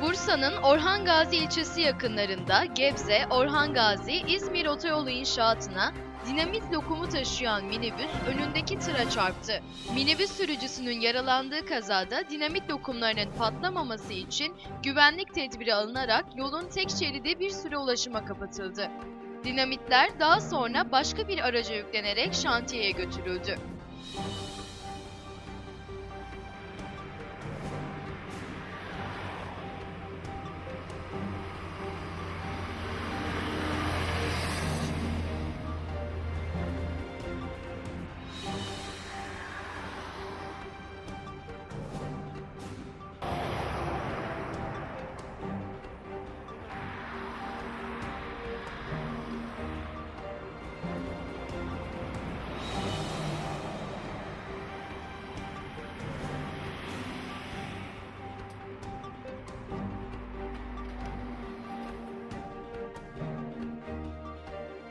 Bursa'nın Orhan Gazi ilçesi yakınlarında Gebze, Orhan Gazi, İzmir otoyolu inşaatına dinamit lokumu taşıyan minibüs önündeki tıra çarptı. Minibüs sürücüsünün yaralandığı kazada dinamit lokumlarının patlamaması için güvenlik tedbiri alınarak yolun tek şeridi bir süre ulaşıma kapatıldı. Dinamitler daha sonra başka bir araca yüklenerek şantiyeye götürüldü.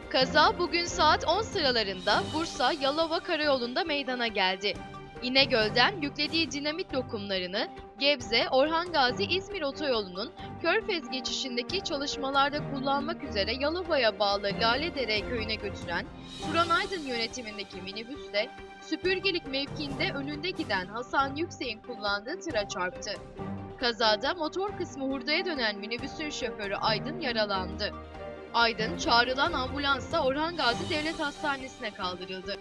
Kaza bugün saat 10 sıralarında Bursa Yalova Karayolu'nda meydana geldi. İnegöl'den yüklediği dinamit lokumlarını Gebze, Orhan Gazi, İzmir otoyolunun Körfez geçişindeki çalışmalarda kullanmak üzere Yalova'ya bağlı Laledere köyüne götüren Turan Aydın yönetimindeki minibüsle süpürgelik mevkiinde önünde giden Hasan Yüksek'in kullandığı tıra çarptı. Kazada motor kısmı hurdaya dönen minibüsün şoförü Aydın yaralandı. Aydın çağrılan ambulansla Orhan Gazi Devlet Hastanesi'ne kaldırıldı.